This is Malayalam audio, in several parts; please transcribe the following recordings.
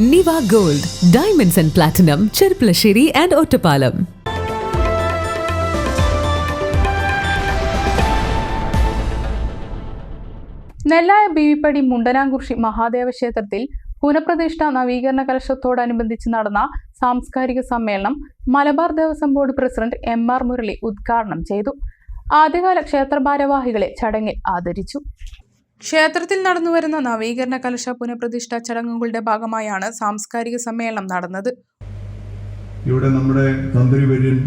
Niva gold diamonds and platinum Cherpulassery and Ottapalam Nellaya Beevippadi Mundanamkurshi Mahadeva ക്ഷേത്രത്തിൽ പുനഃപ്രതിഷ്ഠ നവീകരണ കലശത്തോടനുബന്ധിച്ച് നടന്ന സാംസ്കാരിക സമ്മേളനം Malabar Devaswom board president M R Murali ഉദ്ഘാടനം ചെയ്തു. ആദ്യകാല ക്ഷേത്ര ഭാരവാഹികളെ ചടങ്ങിൽ ആദരിച്ചു. ക്ഷേത്രത്തിൽ നടന്നുവരുന്ന നവീകരണ കലശ പുനഃപ്രതിഷ്ഠ ചടങ്ങുകളുടെ ഭാഗമായാണ് സാംസ്കാരിക സമ്മേളനം നടന്നത്. ഇവിടെ നമ്മുടെ തന്ത്രി വര്യൻ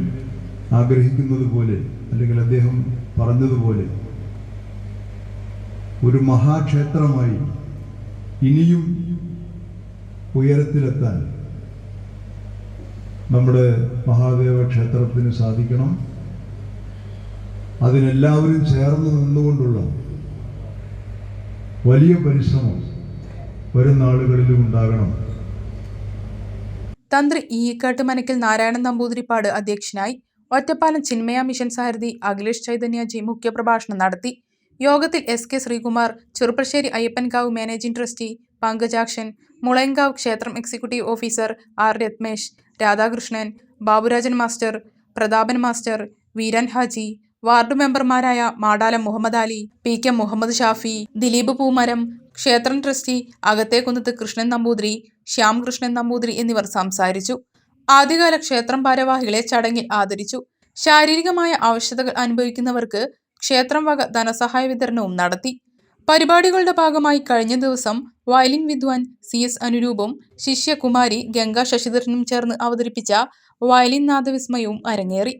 ആഗ്രഹിക്കുന്നത് പോലെ അല്ലെങ്കിൽ അദ്ദേഹം പറഞ്ഞതുപോലെ ഒരു മഹാക്ഷേത്രമായി ഇനിയും ഉയരത്തിലെത്താൻ നമ്മുടെ മഹാദേവ ക്ഷേത്രത്തിന് സാധിക്കണം. അതിനെല്ലാവരും ചേർന്ന് നിന്നുകൊണ്ടുള്ള വലിയ പരിശ്രമം വരും നാളുകളിലും ഉണ്ടാകണം. തന്ത്രി ഈക്കാട്ട് മനക്കിൽ നാരായണൻ നമ്പൂതിരിപ്പാട് അധ്യക്ഷനായി ഒറ്റപ്പാലം ചിന്മയ മിഷൻ സാരഥി അഖിലേഷ് ചൈതന്യജി മുഖ്യപ്രഭാഷണം നടത്തി. യോഗത്തിൽ S. K. Sreekumar Cherpulassery Ayyappankavu managing trustee Pankajakshan Mulayankavu ക്ഷേത്രം executive officer R. Ratmesh Radhakrishnan Baburajan master Prathapan master Veeran Haji ward മെമ്പർമാരായ മാടാലം മുഹമ്മദ് അലി പി കെ മുഹമ്മദ് ഷാഫി ദിലീപ് പൂമരം ക്ഷേത്രം ട്രസ്റ്റി അകത്തേക്കുന്നത്ത് കൃഷ്ണൻ നമ്പൂതിരി ശ്യാം കൃഷ്ണൻ നമ്പൂതിരി എന്നിവർ സംസാരിച്ചു. ആദ്യകാല ക്ഷേത്രം ഭാരവാഹികളെ ചടങ്ങിൽ ആദരിച്ചു. ശാരീരികമായ ആവശ്യതകൾ അനുഭവിക്കുന്നവർക്ക് ക്ഷേത്രം വക ധനസഹായ വിതരണവും നടത്തി. പരിപാടികളുടെ ഭാഗമായി കഴിഞ്ഞ ദിവസം വയലിൻ വിദ്വാൻ സി എസ് അനുരൂപും ശിഷ്യകുമാരി ഗംഗാ ശശിധരനും ചേർന്ന് അവതരിപ്പിച്ച വയലിൻ നാദവിസ്മയവും അരങ്ങേറി.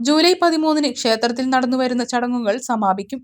ജൂലൈ പതിമൂന്നിന് ക്ഷേത്രത്തിൽ നടന്നുവരുന്ന ചടങ്ങുകൾ സമാപിക്കും